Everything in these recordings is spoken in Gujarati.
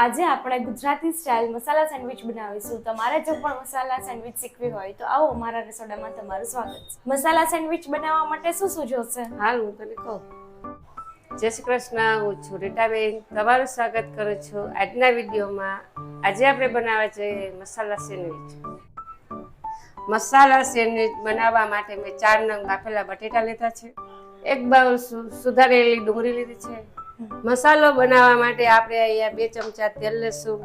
આજે આપણે ગુજરાતી સ્ટાઇલ મસાલા સેન્ડવિચ બનાવીશું. તમારે જો પણ મસાલા સેન્ડવિચ શીખવી હોય તો આવો મારા રસોડામાં તમારું સ્વાગત છે. મસાલા સેન્ડવિચ બનાવવા માટે શું શું જોશે હાલ હું તને કહું. જય શ્રી કૃષ્ણ, હું છું રીટાબેન. તમારું સ્વાગત કરું છું આજના વિડીયોમાં. આજે આપણે બનાવવા જઈએ મસાલા સેન્ડવિચ મસાલા સેન્ડવિચ બનાવવા માટે મેં ચાર નંગ બાફેલા બટેટા લીધા છે. એક બાઉલ સુધારેલી ડુંગળી લીધી છે. મસાલો બનાવવા માટે આપણે અહીંયા બે ચમચા તેલ લેશું.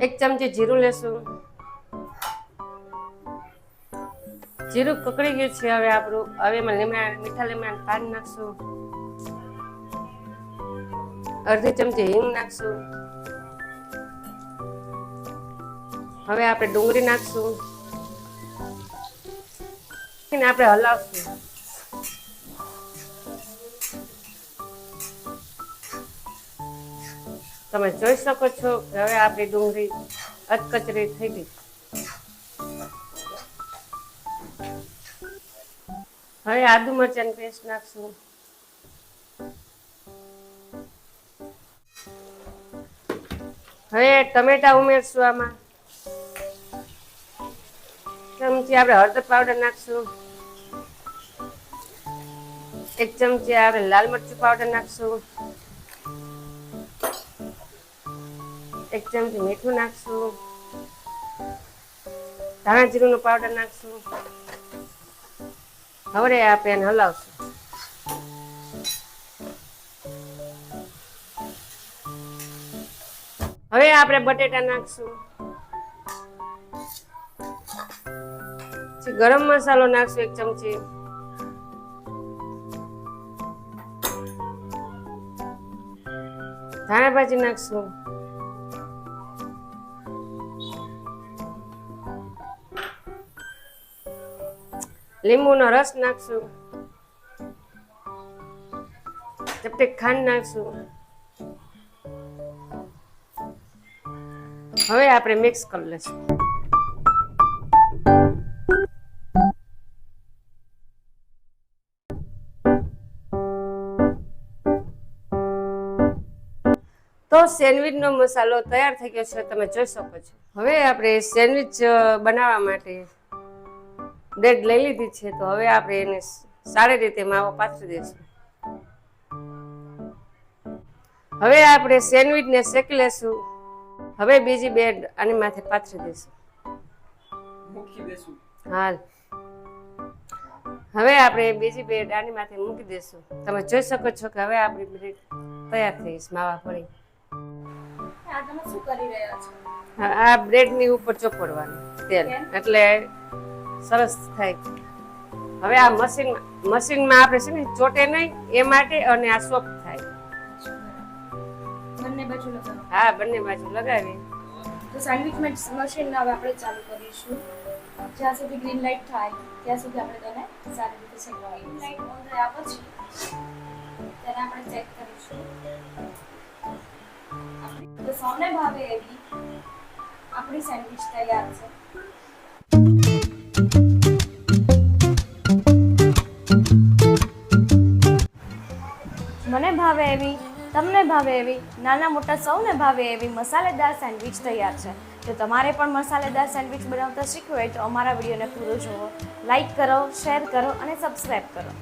એક ચમચી જીરું લેશું. જીરું કકડી ગયું છે, હવે આપણું, હવે એમાં લીમડા, મીઠા લીમડા પાન નાખશું. અડધી ચમચી હિંગ નાખશું. હવે આપણે ડુંગળી નાખશું. આપણે હલાવશું. તમે જોઈ શકો છો હવે આપણી ડુંગળી અધકચરી થઈ ગઈ. હવે આદુ મરચાંની પેસ્ટ નાખશું. હવે ટમેટા ઉમેરશું આમાં. ચમચી આપણે હળદર પાવડર નાખશું. એક ચમચી આપણે લાલ મરચું પાવડર નાખશું. એક ચમચી મીઠું નાખશું. ધાણા જીરુંનો પાવડર નાખશું. હવે આપણે એને હલાવશું. હવે આપણે બટેટા નાખશું. ગરમ મસાલો નાખશું એક ચમચી. ધાણા ભાજી નાખશું. લીંબુનો રસ નાખશું. ચપટી ખાંડ નાખશું. હવે આપણે મિક્સ કરી લઈશું. તો સેન્ડવિચનો મસાલો તૈયાર થઈ ગયો છે, તમે જોઈ શકો છો. હવે આપણે સેન્ડવિચ બનાવવા માટે બ્રેડ લઈ લીધી છે તો હવે આપણે એને સારી રીતે માવો પાથરી દઈશું. હવે આપણે સેન્ડવિચને શેકી લેશું. હવે બીજી બે આની માથે પાથરી દઈશું. મૂકી હાલ. હવે આપણે બીજી બે આની માથે મૂકી દઈશું તમે જોઈ શકો છો કે હવે આપણી બ્રેડ તૈયાર થઈ છે માવા પડી. આ બ્રેડની ઉપર ચોપડવાનું તેલ? એટલે સરસ થાય. હવે આ મશીન મશીનમાં આપણે છે ને ચોટે નહીં એ માટે અને આ સોફ્ટ થાય. બંને બાજુ લગાવો. હા બંને બાજુ લગાવી તો સેન્ડવિચ મશીન હવે આપણે ચાલુ કરીશું. જ્યાં સુધી ગ્રીન લાઇટ થાય ત્યાં સુધી આપણે તેને સારી રીતે શેકવાની. ગ્રીન લાઇટ ઓન થયા પછી તેને આપણે ચેક કરીશું. તો સૌને ભાવે એવી આપણી સેન્ડવિચ તૈયાર છે. મને ભાવે એવી, તમને ભાવે એવી, નાના મોટા સૌને ભાવે એવી મસાલેદાર સેન્ડવિચ તૈયાર છે. જો તમારે પણ મસાલેદાર સેન્ડવિચ બનાવતા શીખવું હોય તો અમારા વિડીયોને પૂરો જુઓ. લાઈક કરો, શેર કરો અને સબસ્ક્રાઈબ કરો.